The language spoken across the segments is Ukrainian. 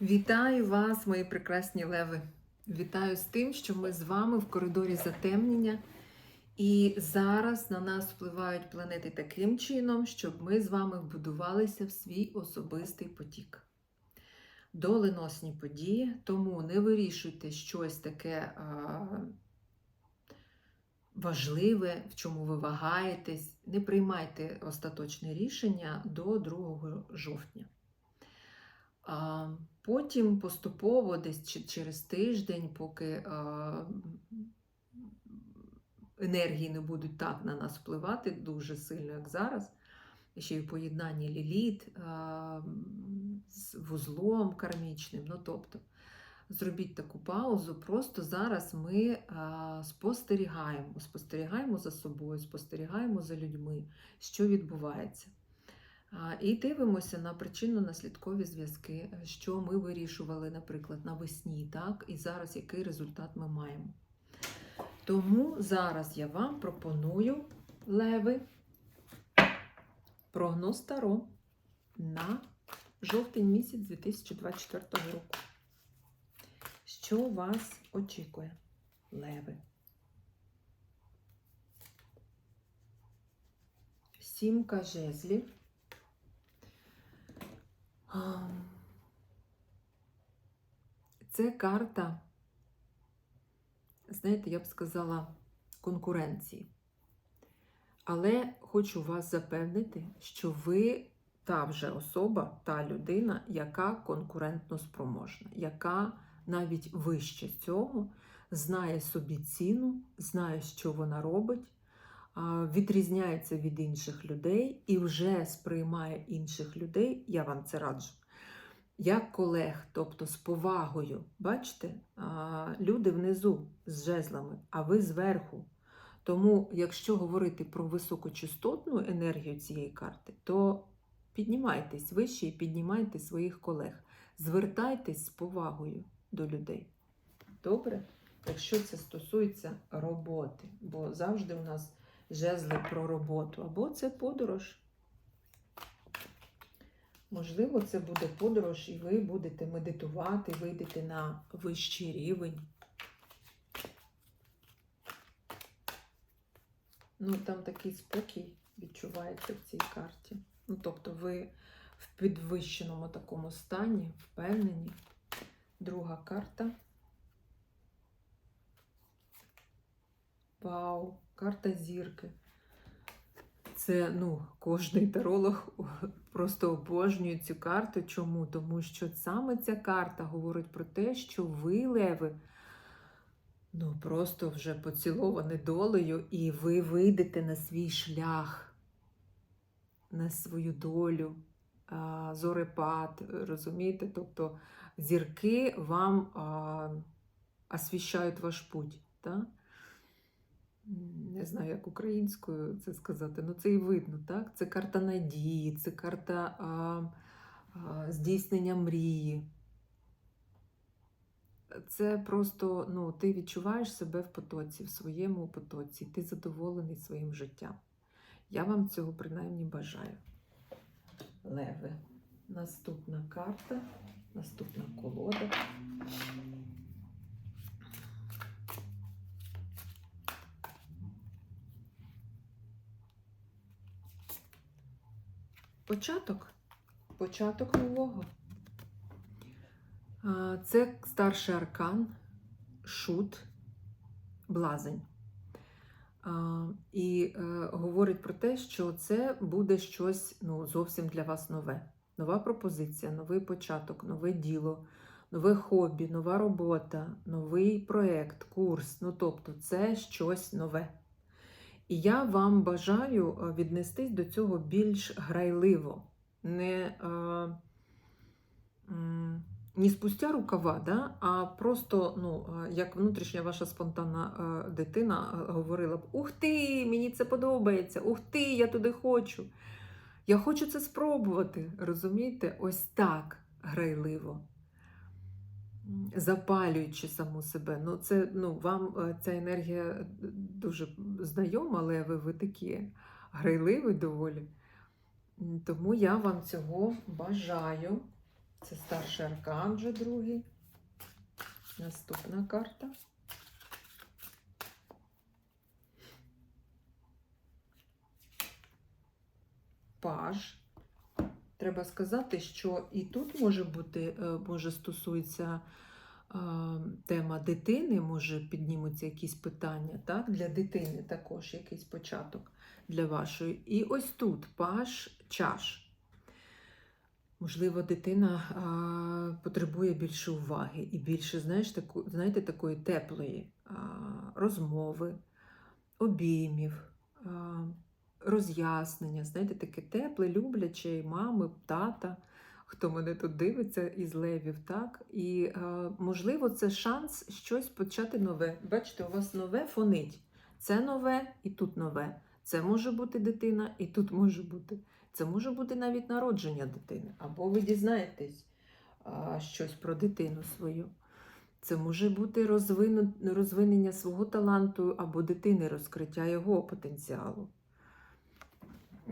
Вітаю вас, мої прекрасні леви! Вітаю з тим, що ми з вами в коридорі затемнення. І зараз на нас впливають планети таким чином, щоб ми з вами вбудувалися в свій особистий потік. Доленосні події, тому не вирішуйте щось таке а, важливе, в чому ви вагаєтесь. Не приймайте остаточне рішення до 2 жовтня. Потім поступово, десь через тиждень, поки енергії не будуть так на нас впливати дуже сильно, як зараз, ще й в поєднанні ліліт з вузлом кармічним. Ну, тобто, зробіть таку паузу. Просто зараз ми спостерігаємо, спостерігаємо за собою, спостерігаємо за людьми, що відбувається. І дивимося на причинно-наслідкові зв'язки, що ми вирішували, наприклад, навесні, так, і зараз який результат ми маємо. Тому зараз я вам пропоную леви прогноз Таро на жовтень місяць 2024 року. Що вас очікує, леви? Сімка жезлів. Це карта, знаєте, я б сказала, конкуренції. Але хочу вас запевнити, що ви та вже особа, та людина, яка конкурентно спроможна, яка навіть вище цього знає собі ціну, знає, що вона робить, відрізняється від інших людей і вже сприймає інших людей, я вам це раджу, як колег, тобто з повагою. Бачите, люди внизу з жезлами, а ви зверху. Тому, якщо говорити про високочастотну енергію цієї карти, то піднімайтесь вище і піднімайте своїх колег. Звертайтесь з повагою до людей. Добре? Якщо це стосується роботи, бо завжди у нас жезли про роботу, або це подорож. Можливо, це буде подорож, і ви будете медитувати, вийдете на вищий рівень. Ну, там такий спокій відчувається в цій карті. Ну, тобто ви в підвищеному такому стані, впевнені. Друга карта. Вау, карта зірки. Це, ну, кожний таролог просто обожнює цю карту. Чому? Тому що саме ця карта говорить про те, що ви, леви, ну, просто вже поціловані долею, і ви вийдете на свій шлях, на свою долю, зорепад, розумієте? Тобто зірки вам освіщають ваш путь. Так? Не знаю, як українською це сказати, ну це і видно, так? Це карта надії, це карта а, а, здійснення мрії. Це просто ну, ти відчуваєш себе в потоці, в своєму потоці, ти задоволений своїм життям. Я вам цього принаймні бажаю. Леви. Наступна карта, наступна колода. Початок. Початок нового. Це старший аркан, шут, блазень. І е, говорить про те, що це буде щось ну, зовсім для вас нове. Нова пропозиція, новий початок, нове діло, нове хобі, нова робота, новий проєкт, курс. Ну, тобто, це щось нове. І я вам бажаю е, віднестись до цього більш грайливо, не, е, не спустя рукава, да, а просто, ну, е, як внутрішня ваша спонтанна дитина говорила б: Ух ти, мені це подобається, ух ти, я туди хочу. Я хочу це спробувати. Розумієте? Ось так грайливо. Запалюючи саму себе. Ну, це, ну, вам е, ця енергія дуже знайома, але ви, ви такі грайливі доволі. Тому я вам цього бажаю. Це старший аркан вже другий. Наступна карта. Паж. Треба сказати, що і тут може бути, е, може стосується тема дитини, може піднімуться якісь питання, так? Для дитини також якийсь початок для вашої. І ось тут паж чаш. Можливо, дитина а, потребує більше уваги і більше, знаєш, таку, знаєте, такої теплої а, розмови, обіймів, а, роз'яснення, знаєте, таке тепле, любляче мами, тата, хто мене тут дивиться із левів, так? І, можливо, це шанс щось почати нове. Бачите, у вас нове фонить. Це нове і тут нове. Це може бути дитина, і тут може бути. Це може бути навіть народження дитини, або ви дізнаєтесь щось про дитину свою. Це може бути розвинення свого таланту або дитини, розкриття його потенціалу.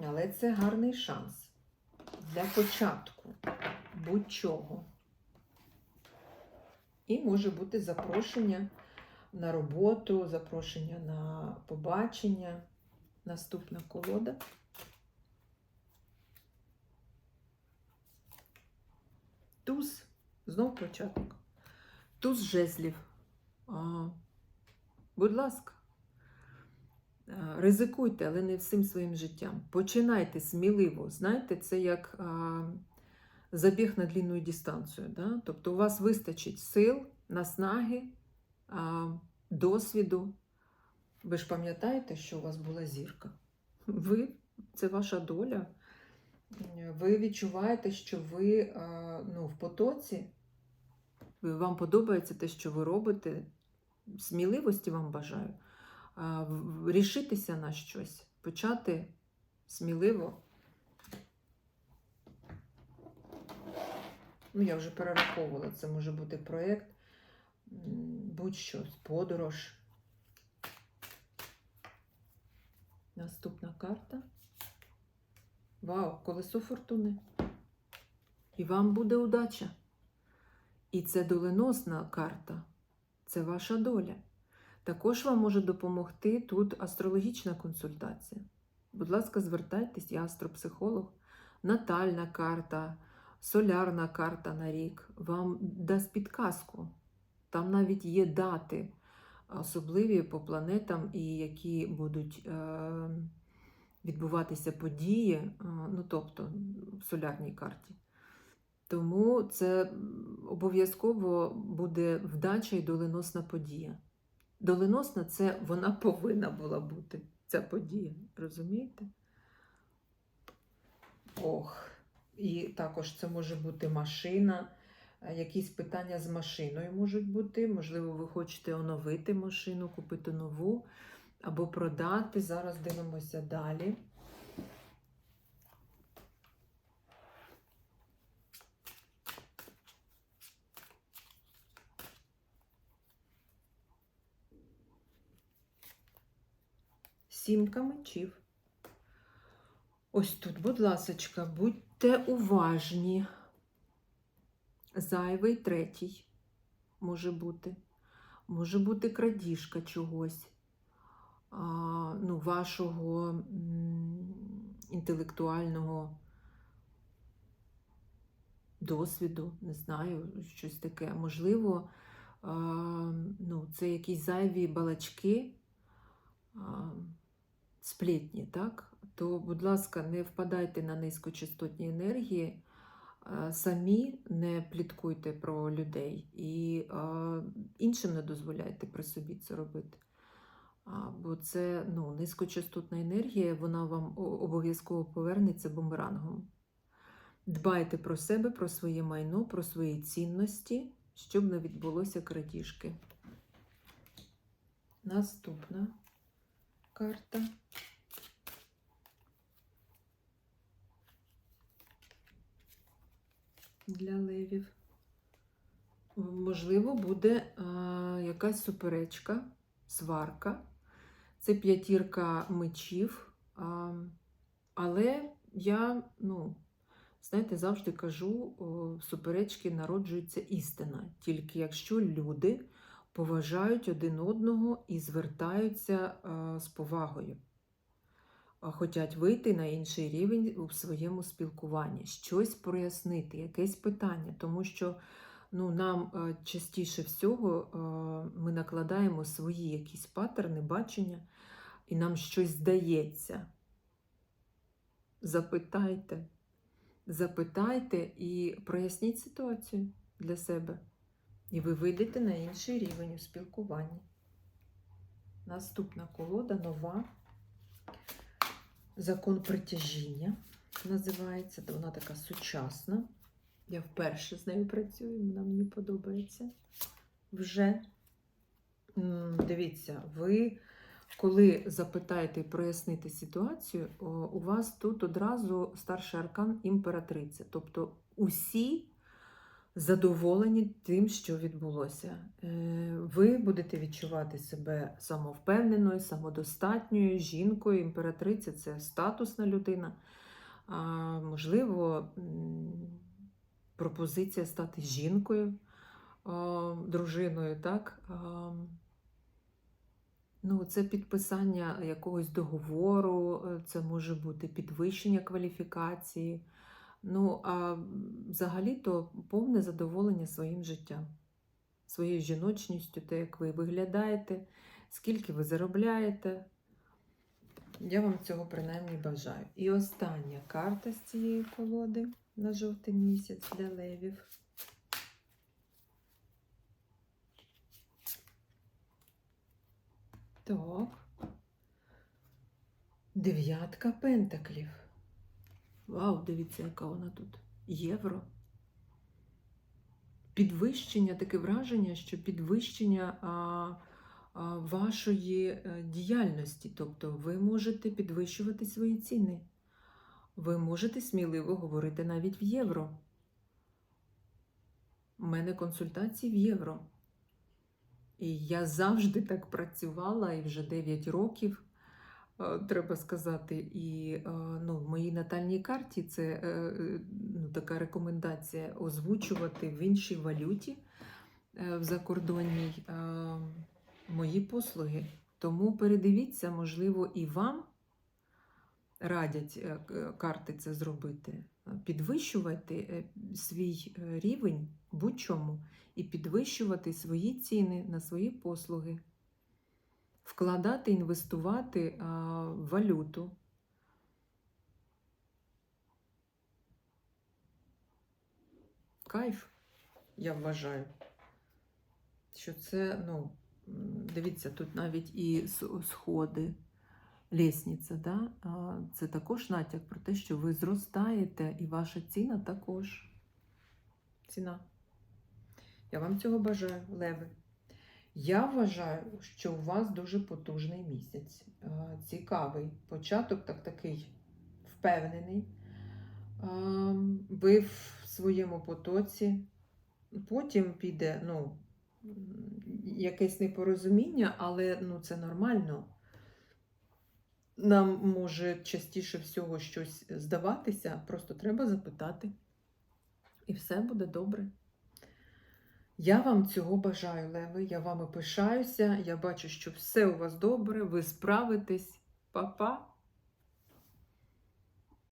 Але це гарний шанс для початку будь-чого. І може бути запрошення на роботу, запрошення на побачення. Наступна колода. Туз, знов початок. Туз жезлів. А, будь ласка, ризикуйте, але не всім своїм життям. Починайте сміливо. Знаєте, це як а, забіг на длінну дистанцію. Да? Тобто у вас вистачить сил, наснаги, а, досвіду. Ви ж пам'ятаєте, що у вас була зірка? Ви це ваша доля. Ви відчуваєте, що ви е, ну, в потоці, вам подобається те, що ви робите. Сміливості вам бажаю. Рішитися на щось, почати сміливо. Ну, я вже перераховувала, це може бути проєкт, будь-що, подорож. Наступна карта. Вау, колесо фортуни. І вам буде удача. І це доленосна карта. Це ваша доля. Також вам може допомогти тут астрологічна консультація. Будь ласка, звертайтесь, я астропсихолог. Натальна карта, солярна карта на рік вам дасть підказку. Там навіть є дати, особливі по планетам, і які будуть. Е- відбуватися події, е, ну тобто в солярній карті. Тому це обов'язково буде вдача і доленосна подія. Доленосна це вона повинна була бути, ця подія. Розумієте? Ох. І також це може бути машина, е, якісь питання з машиною можуть бути. Можливо, ви хочете оновити машину, купити нову або продати. Зараз дивимося далі. Сімка мечів. Ось тут, будь ласочка, будьте уважні. Зайвий третій може бути. Може бути крадіжка чогось а, ну, вашого інтелектуального досвіду, не знаю, щось таке. Можливо, а, ну, це якісь зайві балачки, а, сплетні, так? То, будь ласка, не впадайте на низькочастотні енергії, самі не пліткуйте про людей і іншим не дозволяйте при собі це робити. Бо це ну, низькочастотна енергія, вона вам обов'язково повернеться бумерангом. Дбайте про себе, про своє майно, про свої цінності, щоб не відбулося крадіжки. Наступна карта. Для левів. Можливо, буде а, якась суперечка сварка. Це п'ятірка мечів. А, але я ну, Знаєте, завжди кажу, о, суперечки народжується істина, тільки якщо люди поважають один одного і звертаються е, з повагою, хочуть вийти на інший рівень у своєму спілкуванні, щось прояснити, якесь питання, тому що ну, нам е, частіше всього е, ми накладаємо свої якісь паттерни, бачення, і нам щось здається. Запитайте, запитайте і проясніть ситуацію для себе. І ви вийдете на інший рівень у спілкуванні. Наступна колода нова. Закон притяжіння називається. Вона така сучасна. Я вперше з нею працюю, вона мені подобається. Вже дивіться, ви коли запитаєте і проясните ситуацію, у вас тут одразу старший аркан імператриця. Тобто усі задоволені тим, що відбулося. Е, Ви будете відчувати себе самовпевненою, самодостатньою жінкою. Імператриця це статусна людина. А, можливо, пропозиція стати жінкою, дружиною, так? Ну, це підписання якогось договору, е, це може бути підвищення кваліфікації. Ну, а взагалі-то повне задоволення своїм життям, своєю жіночністю, те, як ви виглядаєте, скільки ви заробляєте. Я вам цього принаймні бажаю. І остання карта з цієї колоди на жовтий місяць для левів. Так. Дев'ятка пентаклів. Вау, дивіться, яка вона тут. Євро. Підвищення, таке враження, що підвищення а, а, вашої е, діяльності. Тобто ви можете підвищувати свої ціни. Ви можете сміливо говорити навіть в євро. У мене консультації в євро. І я завжди так працювала, і вже 9 років, треба сказати. І е, ну, в моїй натальній карті це е, е, ну, така рекомендація озвучувати в іншій валюті е, в закордонній е, мої послуги. Тому передивіться, можливо, і вам радять е, карти це зробити. Підвищувати е, свій е, рівень будь-чому і підвищувати свої ціни на свої послуги, вкладати, інвестувати а, в валюту. Кайф, я вважаю, що це, ну, дивіться, тут навіть і сходи, лісниця, да? це також натяк про те, що ви зростаєте, і ваша ціна також. Ціна. Я вам цього бажаю, леви. Я вважаю, що у вас дуже потужний місяць. Е, Цікавий початок, так такий впевнений. Е, Ви в своєму потоці. Потім піде ну, якесь непорозуміння, але ну, це нормально. Нам може частіше всього щось здаватися, просто треба запитати. І все буде добре. Я вам цього бажаю, Леви. Я вами пишаюся. Я бачу, що все у вас добре, ви справитесь. Па-па!